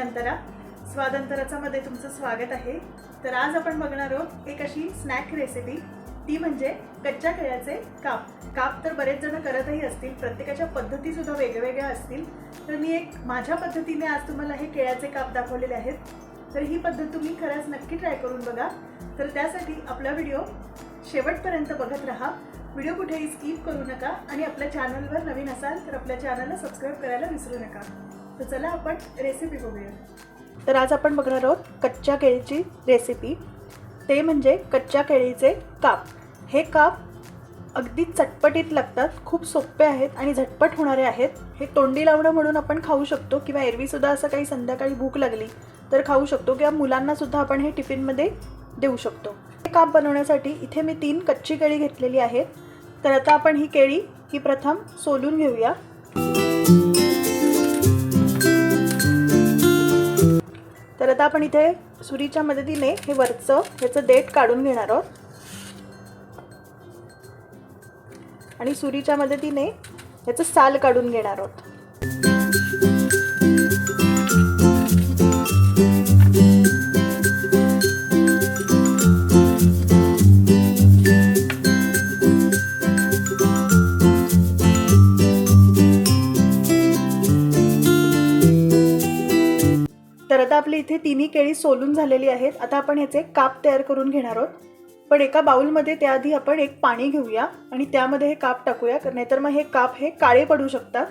अंतरा स्वादंतराचा मध्ये तुमचं स्वागत आहे. तर आज आपण बघणार आहोत एक अशी स्नॅक रेसिपी ती म्हणजे कच्च्या केळ्याचे काप. काप तर बरेच जण करतही असतील प्रत्येकाच्या पद्धती सुद्धा वेगवेगळ्या असतील. तर मी एक माझ्या पद्धतीने आज तुम्हाला हे केळ्याचे काप दाखवलेले आहेत. तर ही पद्धत तुम्ही खरंच नक्की ट्राय करून बघा. तर त्यासाठी आपला व्हिडिओ शेवटपर्यंत बघत राहा. व्हिडिओ कुठेही स्किप करू नका आणि आपल्या चॅनलवर नवीन असाल तर आपल्या चॅनलला सबस्क्राईब करायला विसरू नका. तर चला आपण रेसिपी बघूया. तर आज आपण बघणार आहोत कच्च्या केळीची रेसिपी ते म्हणजे कच्च्या केळीचे काप. हे काप अगदी चटपटीत लागतात खूप सोपे आहेत आणि झटपट होणारे आहेत. हे तोंडी लावणं म्हणून आपण खाऊ शकतो किंवा एरवीसुद्धा असं काही संध्याकाळी भूक लागली तर खाऊ शकतो किंवा मुलांनासुद्धा आपण हे टिफिनमध्ये देऊ शकतो. हे काप बनवण्यासाठी इथे मी तीन कच्ची केळी घेतलेली आहेत. तर आता आपण ही केळी ही प्रथम सोलून घेऊया. तर आता आपण इथे सुरीच्या मदतीने हे वरचं ह्याचं देठ काढून घेणार आहोत. आणि सुरीच्या मदतीने ह्याचं साल काढून घेणार आहोत. आता आपली इथे तिन्ही केळी सोलून झालेली आहेत. आता आपण ह्याचे काप तयार करून घेणार आहोत. पण एका बाउलमध्ये त्याआधी आपण एक पाणी घेऊया आणि त्यामध्ये हे काप टाकूया. नाहीतर मग हे काप हे काळे पडू शकतात.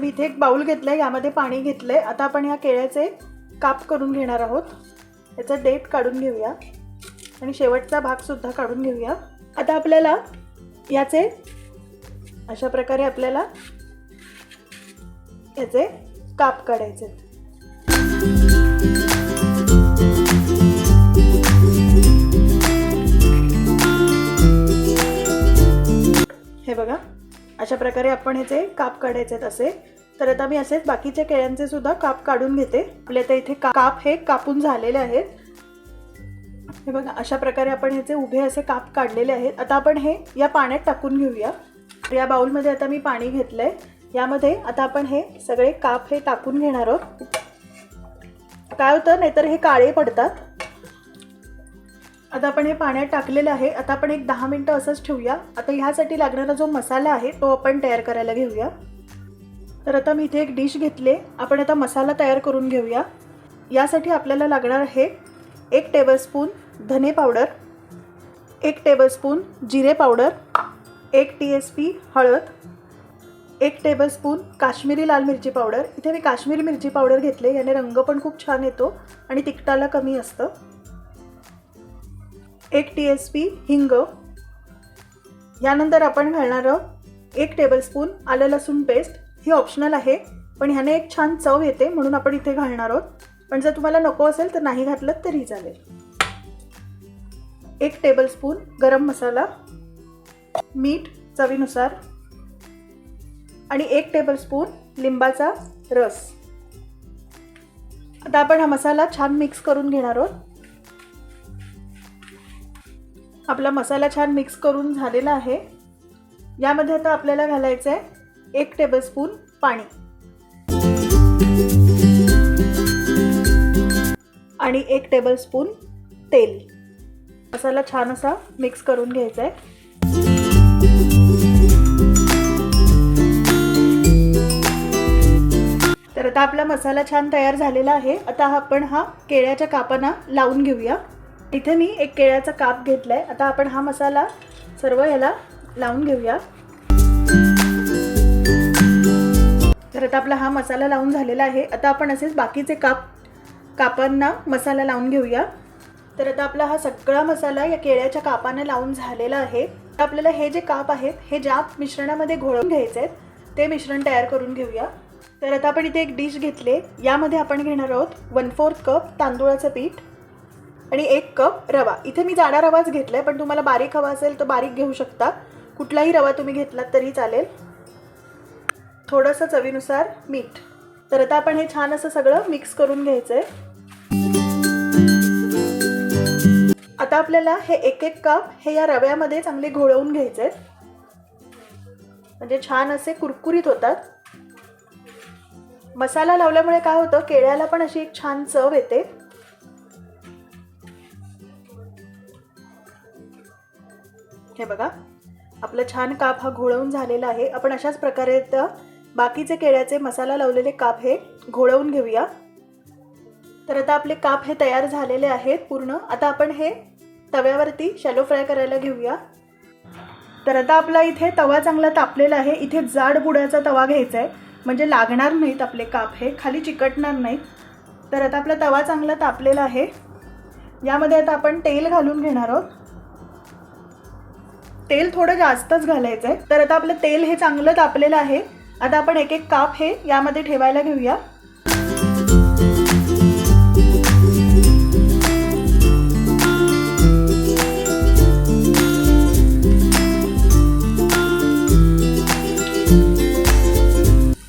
मी इथे एक बाउल घेतलंय यामध्ये पाणी घेतलंय. आता आपण ह्या केळ्याचे काप करून घेणार आहोत. याचा डेट काढून घेऊया. आणि शेवटचा भागसुद्धा काढून घेऊया. आता आपल्याला याचे अशा प्रकारे आपल्याला याचे काप काढायचे हे बघा. अशा प्रकारे आपण ह्याचे काप काढायचे आहेत असे तर आता मी असेच बाकीच्या केळ्यांचे सुद्धा काप काढून घेते. आपल्या आता इथे का- काप हे कापून झालेले आहेत. हे बघा अशा प्रकारे आपण ह्याचे उभे असे काप काढलेले आहेत. आता आपण हे या पाण्यात टाकून घेऊया. तर या बाउलमध्ये आता मी पाणी घेतलंय. यामध्ये आता आपण हे सगळे काप हे टाकून घेणार आहोत. काय होतं? नाहीतर हे काळे पडतात. आता आपण हे पाण्यात टाकलेलं आहे. आता आपण एक दहा मिनटं असंच ठेवूया. आता ह्यासाठी लागणारा जो मसाला आहे तो आपण तयार करायला घेऊया. तर आता मी इथे एक डिश घेतले. आपण आता मसाला तयार करून घेऊया. यासाठी आपल्याला लागणार आहे एक टेबलस्पून धने पावडर एक टेबलस्पून जिरे पावडर एक टी एस पी हळद एक टेबलस्पून काश्मीरी लाल मिरची पावडर. इथे मी काश्मीरी मिरची पावडर घेतले. याने रंग पण खूप छान येतो आणि तिखटाला कमी असतं. एक टी एस पी हिंग. यानंतर आपण घालणार आहोत एक टेबलस्पून आलं लसूण पेस्ट ही ऑप्शनल आहे पण ह्याने एक छान चव येते म्हणून आपण इथे घालणार आहोत. पण जर तुम्हाला नको असेल तर नाही घातलं तरी चालेल. एक टेबलस्पून गरम मसाला मीठ चवीनुसार आणि एक टेबलस्पून लिंबाचा रस. आता आपण हा मसाला छान मिक्स करून घेणार आहोत. आपला मसाला छान मिक्स करून झालेला आहे. यामध्ये आता आपल्याला घालायचं आहे एक टेबलस्पून पाणी. आणि एक टेबलस्पून तेल. मसाला छान असा मिक्स करून घ्यायचा आहे तर आता आपला मसाला छान तयार झालेला आहे. आता आपण हा केळ्याच्या कापांना लावून घेऊया. इथे मी एक केळ्याचा काप घेतलाय. आता आपण हा मसाला सर्व ह्याला लावून घेऊया. तर आता आपला हा मसाला लावून झालेला आहे. आता आपण असेच बाकीचे काप कापांना मसाला लावून घेऊया. तर आता आपला हा सगळा मसाला या केळ्याच्या कापाने लावून झालेला आहे. तर आपल्याला हे जे काप आहेत हे ज्या मिश्रणामध्ये घोळून घ्यायचे आहेत ते मिश्रण तयार करून घेऊया. तर आता आपण इथे एक डिश घेतले यामध्ये आपण घेणार आहोत वन फोर्थ कप तांदूळाचं पीठ. आणि एक कप रवा. इथे मी जाडा रवाच घेतला आहे पण तुम्हाला बारीक हवा असेल तर बारीक घेऊ शकता. कुठलाही रवा तुम्ही घेतलात तरी चालेल. थोडंसं चवीनुसार मीठ. तर आता आपण हे छान असं सगळं मिक्स करून घ्यायचं आहे आता आपल्याला हे एक एक कप हे या रव्यामध्ये चांगले घोळवून घ्यायचे आहेत म्हणजे छान असे कुरकुरीत होतात. मसाला लावल्यामुळे काय होतं केळ्याला पण अशी एक छान चव येते. हे बघा. आपलं छान काप हा घोळवून झालेला आहे. आपण अशाच प्रकारे बाकीचे केळ्याचे मसाला लावलेले काप हे घोळवून घेऊया. तर आता आपले काप हे तयार झालेले आहेत पूर्ण. आता आपण हे तव्यावरती शॅलो फ्राय करायला घेऊया. तर आता आपला इथे तवा चांगला तापलेला आहे. इथे जाड बुडाचा तवा घ्यायचा आहे म्हणजे लागणार नाहीत आपले काप हे. खाली चिकटणार नाहीत. तर आता आपला तवा चांगला तापलेला आहे. यामध्ये आता आपण तेल घालून घेणार आहोत. तेल थोडं जास्तच घालायचं आहे. तर आता आपलं तेल हे चांगलं तापलेलं आहे. आता आपण एक एक काप हे यामध्ये ठेवायला घेऊया.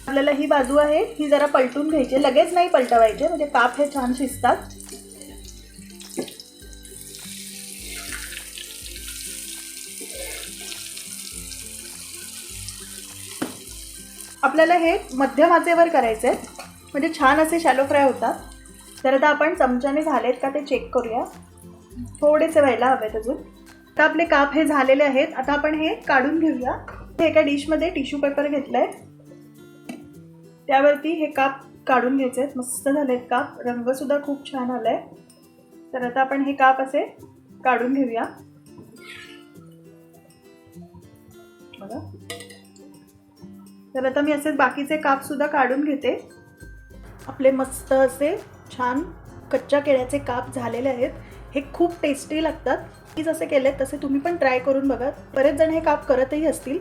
आपल्याला ही बाजू आहे. ही जरा पलटून घ्यायची. लगेच नाही पलटवायचे. म्हणजे काप हे छान शिजतात. आपल्याला हे मध्यम आचेवर करायचं आहे म्हणजे छान असे शॅलो फ्राय होतात. तर आता आपण चमच्याने झालेत का ते चेक करूया. थोडेसे व्हायला हवेत अजून. आता आपले काप हे झालेले आहेत. आता आपण हे काढून घेऊया. हे एका डिशमध्ये टिश्यू पेपर घेतलं आहे त्यावरती हे काप काढून घ्यायचे आहेत मस्त झालेत काप. रंगसुद्धा खूप छान आला आहे तर आता आपण हे काप असे काढून घेऊया. बघा. तर आता मी असेच बाकीचे कापसुद्धा काढून घेते. आपले मस्त असे छान कच्च्या केळ्याचे काप झालेले आहेत. हे खूप टेस्टी लागतात. की जसे केले तसे तुम्ही पण ट्राय करून बघा. बरेच जण हे काप करतही असतील.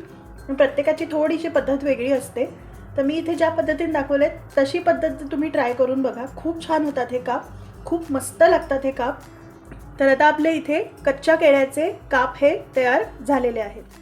पण प्रत्येकाची थोडीशी पद्धत वेगळी असते. तर मी इथे ज्या पद्धतीने दाखवले तशी पद्धत तुम्ही ट्राय करून बघा. खूप छान होतात हे काप. खूप मस्त लागतात हे काप. तर आता आपले इथे कच्च्या केळ्याचे काप हे तयार झालेले आहेत.